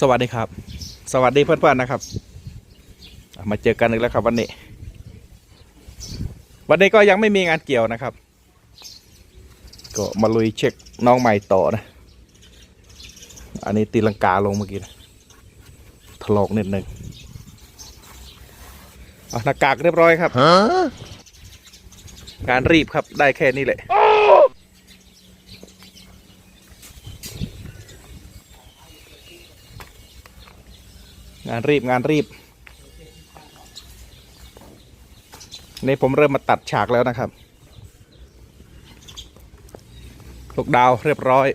สวัสดีครับ สวัสดีเพื่อนๆนะครับอะมาเจอกันอีกแล้วครับวันนี้ วันนี้ก็ยังไม่มีงานเกี่ยวนะครับ ก็มาลุยเช็คน้องใหม่ต่อนะ อันนี้ตีลังกาลงเมื่อกี้นะถลอกนิดหนึ่งอะหน้ากากเรียบร้อยครับงานรีบครับได้แค่นี้แหละ งานรีบงานรีบ นี่ผมเริ่มมาตัดฉากแล้วนะครับ ลูกดาวเรียบร้อย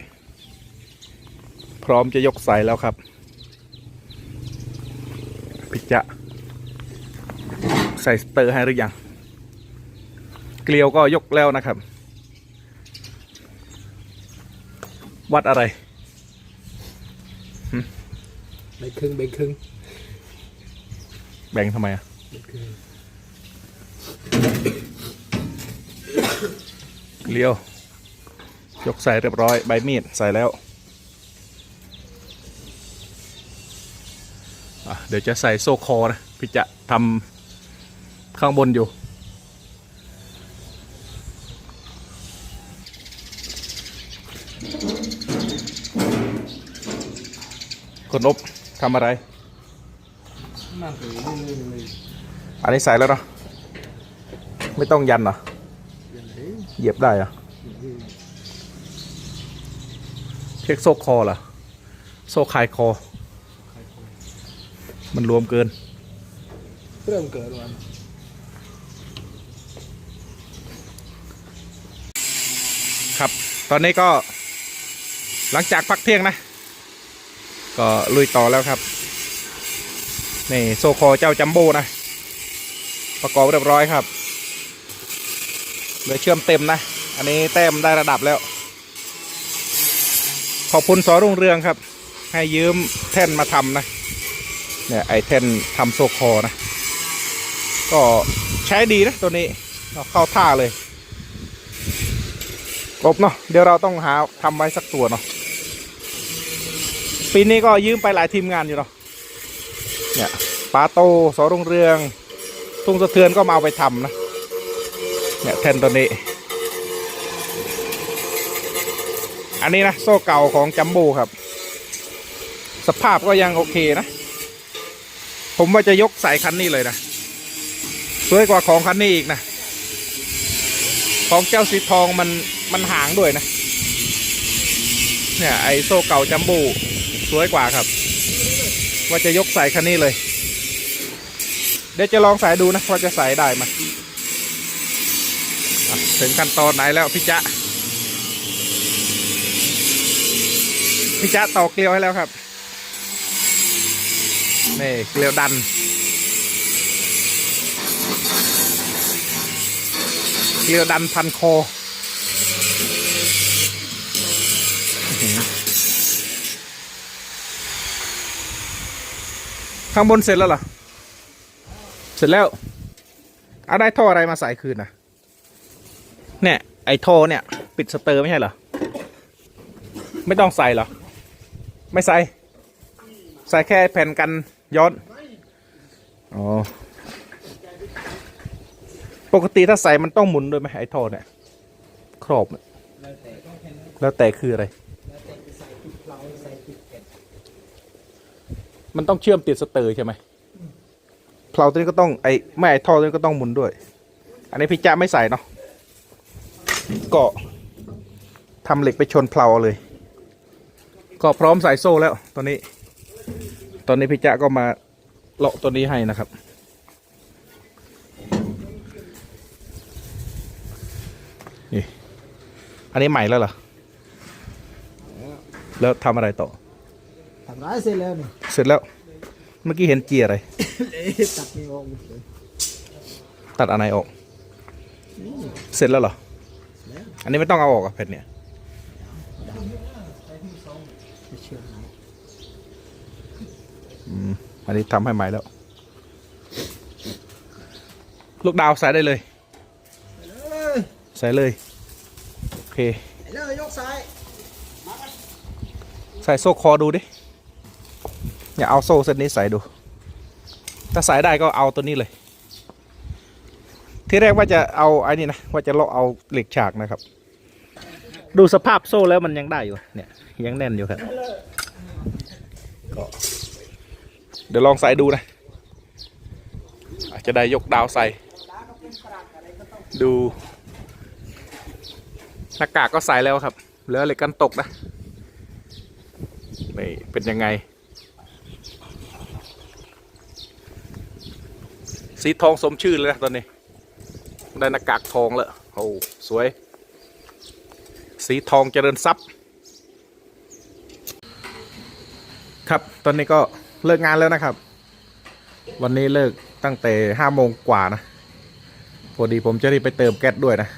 พร้อมจะยกใส่แล้วครับพิจะใส่สเตอร์ให้หรือยัง เกลียวก็ยกแล้วนะครับ วัดอะไรใบครึ่งใบครึ่ง แบ่งทำไมอะใบครึ่งเลี้ยวยกใส่เรียบร้อยใบมีดใส่แล้วเดี๋ยวจะใส่โซ่คอนะพี่จะทำข้างบนอยู่คนอบทำอะไร มากเลยเลยเลยอันนี้ใส่แล้วเนาะไม่ต้องยันเหรออย่างไรเหยียบได้เหรอเช็คโซ่คอเหรอโซ่คลายคอ มันรวมเกิน เริ่มเกิดวันครับ ตอนนี้ก็หลังจากพักเที่ยงนะ ก็ลุยต่อแล้วครับ นี่โซคอเจ้าจัมโบ้นะ ประกอบเรียบร้อยครับเหลือเชื่อมเต็มนะ อันนี้แต้มได้ระดับแล้ว ขอบคุณสอรุ่งเรืองครับ ให้ยืมแท่นมาทำนะ เนี่ยไอแท่นทำโซคอนะ ก็ใช้ดีนะตัวนี้เข้าท่าเลยกบเนาะเดี๋ยวเราต้องหาทำไว้สักตัวเนาะปีนี้ก็ยืมไปหลายทีมงานอยู่เนาะ เนี่ยปาโตสอรุ่งเรือง ทุ่งสะเทือนก็มาเอาไปทำนะ เนี่ยแทนตัวนี้ อันนี้นะโซ่เก่าของจัมโบ้ครับ สภาพก็ยังโอเคนะ ผมว่าจะยกใส่คันนี้เลยนะ สวยกว่าของคันนี้อีกนะ ของเจ้าสีทองมันมันหางด้วยนะ เนี่ยไอโซ่เก่าจัมโบ้สวยกว่าครับ ว่าจะยกใส่คันนี้เลย เดี๋ยวจะลองใส่ดูนะว่าจะใส่ได้ไหมถึงขั้นตอนไหนแล้วพี่จ๊ะพี่จ๊ะตอกเกลียวให้แล้วครับนี่เกลียวดันเกลียวดันพันคออื้อหือ ข้างบนเสร็จแล้วเหรอ เสร็จแล้วเอาได้ท่ออะไรมาใส่คืนนะเนี่ย ไอ้ท่อเนี่ย ปิดสเตอร์ไม่ใช่เหรอ ไม่ต้องใส่เหรอ ไม่ใส่ ใส่แค่แผ่นกันย้อน อ๋อ ปกติถ้าใส่มันต้องหมุนด้วยไหมไอ้ท่อเนี่ย ครอบเนี่ยแล้วแต่คืออะไร แล้วแต่จะใส่ติดเราใส่ติดแผ่น มันต้องเชื่อมติดสเตอร์ใช่ไหมเพลาตัวนี้ก็ต้องไอ้ไม่ไอ้ท่อตัวนี้ก็ต้องหมุนด้วย อันนี้พี่จ้าไม่ใส่เนาะก็ทำเหล็กไปชนเพลาเลย ก็พร้อมใส่โซ่แล้วตอนนี้ ตอนนี้พี่จ้าก็มาเลาะตัวนี้ให้นะครับ นี่ อันนี้ใหม่แล้วเหรอ แล้วทำอะไรต่อำร้ายเสร็จแล้วนี่เสร็จแล้ว เมื่อกี้เห็นเจียร์อะไร ตัดไม่ออกหมดเลยตัดอะไรออกเสร็จแล้วเหรอ แล้วอันนี้ไม่ต้องเอาออกอะแผ่นเนี่ยจะเชื่อมไหนอืม อันนี้ทำให้ใหม่แล้ว ลูกดาวใส่ได้เลยเอ้ยใส่เลย โอเคไปเลยยกซ้าย ใส่โซ่คอดูดิ อย่าเอาโซ่เส้นนี้ใส่ดู ถ้าใส่ได้ก็เอาตัวนี้เลย ที่แรกว่าจะเอาไอ้นี่นะว่าจะเลาะเอาเหล็กฉากนะครับ ดูสภาพโซ่แล้วมันยังได้อยู่เนี่ยยังแน่นอยู่ครับก็เดี๋ยวลองใส่ดูนะ อาจจะได้ยกดาวใส่ ดูหน้ากากก็ใส่แล้วครับเหลือเหล็กกันตกนะนี่เป็นยังไง สีทองสมชื่อเลยนะตอนนี้ ได้หน้ากากทองแล้วโอ้สวย สีทองเจริญทรัพย์ ครับตอนนี้ก็เลิกงานแล้วนะครับ วันนี้เลิกตั้งแต่ห้าโมงกว่านะพอดีผมจะรีบไปเติมแก๊สด้วยนะ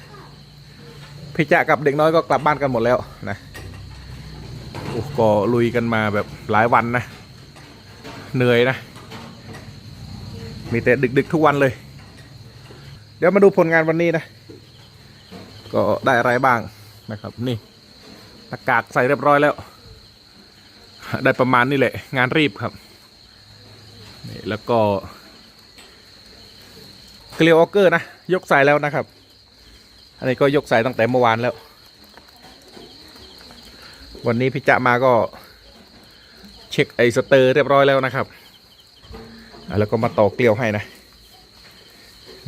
พี่จะกับเด็กน้อยก็กลับบ้านกันหมดแล้วนะโอ้ก็ลุยกันมาแบบหลายวันนะ เหนื่อยนะ มีแต่ดึกๆทุกวันเลย เดี๋ยวมาดูผลงานวันนี้นะ ก็ได้อะไรบ้างนะครับ นี่หน้ากากใส่เรียบร้อยแล้ว ได้ประมาณนี้แหละ งานรีบครับนี่แล้วก็เกลียวออกเกอร์นะ ยกใส่แล้วนะครับ อันนี้ก็ยกใส่ตั้งแต่เมื่อวานแล้ว วันนี้พี่จะมาก็เช็คไอสเตอร์เรียบร้อยแล้วนะครับ แล้วก็มาต่อเกลียวให้นะ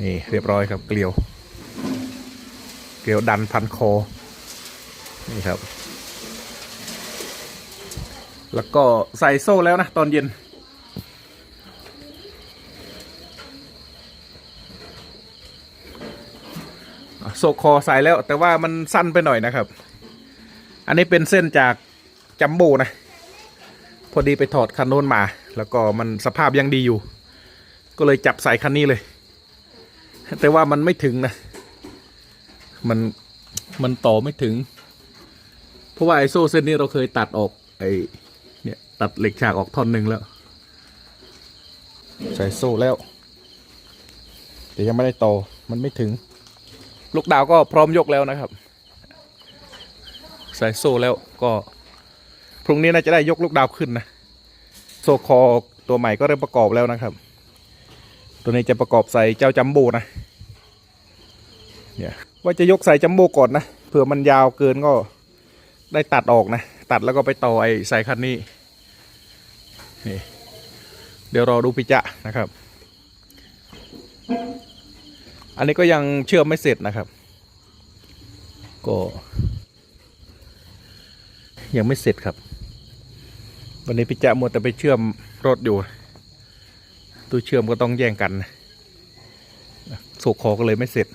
นี่เรียบร้อยครับเกลียว เกลียวดันพันคอ นี่ครับ แล้วก็ใส่โซ่แล้วนะ ตอนเย็น โซ่คอใส่แล้ว แต่ว่ามันสั้นไปหน่อยนะครับ อันนี้เป็นเส้นจากจัมโบ้นะ พอดีไปถอดคันโน้นมา แล้วก็มันสภาพยังดีอยู่ ก็เลยจับใส่คันนี้เลย แต่ว่ามันไม่ถึงนะ มันมันต่อไม่ถึง เพราะว่าไอโซ่เส้นนี้เราเคยตัดออกไอเนี่ยตัดเหล็กฉากออกท่อนหนึ่งแล้ว ใส่โซ่แล้ว แต่ยังไม่ได้ต่อมันไม่ถึง ลูกดาวก็พร้อมยกแล้วนะครับ ใส่โซ่แล้วก็พรุ่งนี้น่าจะได้ยกลูกดาวขึ้นนะ โซคอตัวใหม่ก็เริ่มประกอบแล้วนะครับ ตัวนี้จะประกอบใส่เจ้าจัมโบ้นะเนี่ยว่าจะยกใส่จัมโบ้ก่อนนะเผื่อมันยาวเกินก็ได้ตัดออกนะ ตัดแล้วก็ไปต่อไอ้ใส่คันนี้นี่เดี๋ยวรอดูพิจะนะครับ อันนี้ก็ยังเชื่อมไม่เสร็จนะครับ ก็ ยังไม่เสร็จครับ วันนี้พิจะมัวแต่ไปเชื่อมรถอยู่ตัวเชื่อมก็ต้องแย่งกันโศกคอก็เลยไม่เสร็จ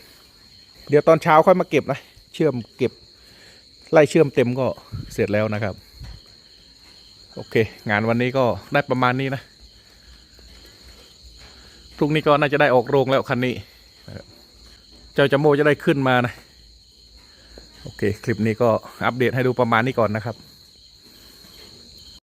เดี๋ยวตอนเช้าค่อยมาเก็บนะ เชื่อมเก็บ ไล่เชื่อมเต็มก็เสร็จแล้วนะครับ โอเค งานวันนี้ก็ได้ประมาณนี้นะ พรุ่งนี้ก็น่าจะได้ออกโรงแล้วคันนี้ เจ้าจัมโมจะได้ขึ้นมานะ โอเค คลิปนี้ก็อัปเดตให้ดูประมาณนี้ก่อนนะครับ